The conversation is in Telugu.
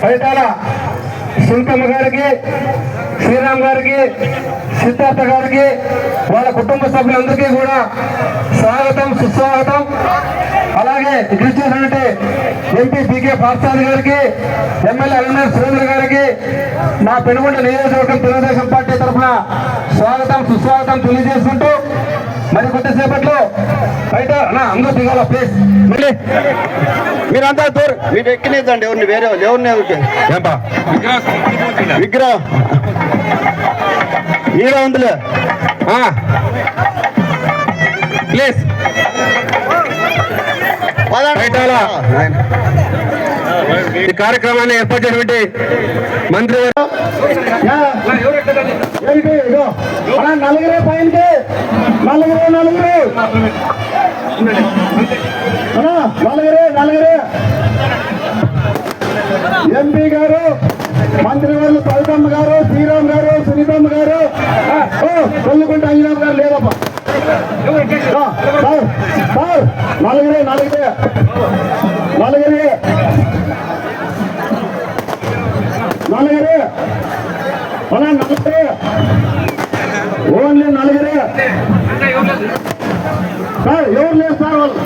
ఫలితాల గారికి శ్రీరామ్ గారికి సిద్ధార్థ గారికి వాళ్ళ కుటుంబ సభ్యులందరికీ కూడా స్వాగతం సుస్వాగతం. అలాగే ఇక్కడ చూసినటువంటి ఎంపీ పీకే పాఠశాల గారికి ఎమ్మెల్యే అరుణ సురేంద్ర గారికి నా పెనుగొండ నియోజకవర్గం తెలుగుదేశం పార్టీ తరఫున స్వాగతం సుస్వాగతం తెలియజేసుకుంటూ మరి కొద్దిసేపట్లో బయట అన్నా, అందరూ దిగాల ప్లీజ్ మళ్ళీ. మీరంతా దూరం. మీరు ఎక్కినిద్దండి ఎవరిని వేరే వాళ్ళు ఎవరిని ఎవరికి? ఏంపా? విగ్రహం. ఈడ ఉందిలే. ప్లీజ్. ఈ కార్యక్రమాన్ని ఏర్పాటు చేసినటువంటి మంత్రి నలుగురే పైనకి నలుగురు నలుగురు అన్నా, నలుగురే నలుగురే ఎంపీ గారు మంత్రివర్లు సవితమ్మ గారు శ్రీరామ్ గారు సునీతమ్మ గారు ఆ, ఓ కొల్లుకుంట అంజనాథ్ గారు లేదప్ప ఆ, సార్, సార్, నలుగురే నలుగురే నలుగురే నలుగురే అలా నలుగురే ఓన్లీ నలుగురే సార్ ఎవరు లేదు సార్ వాళ్ళు?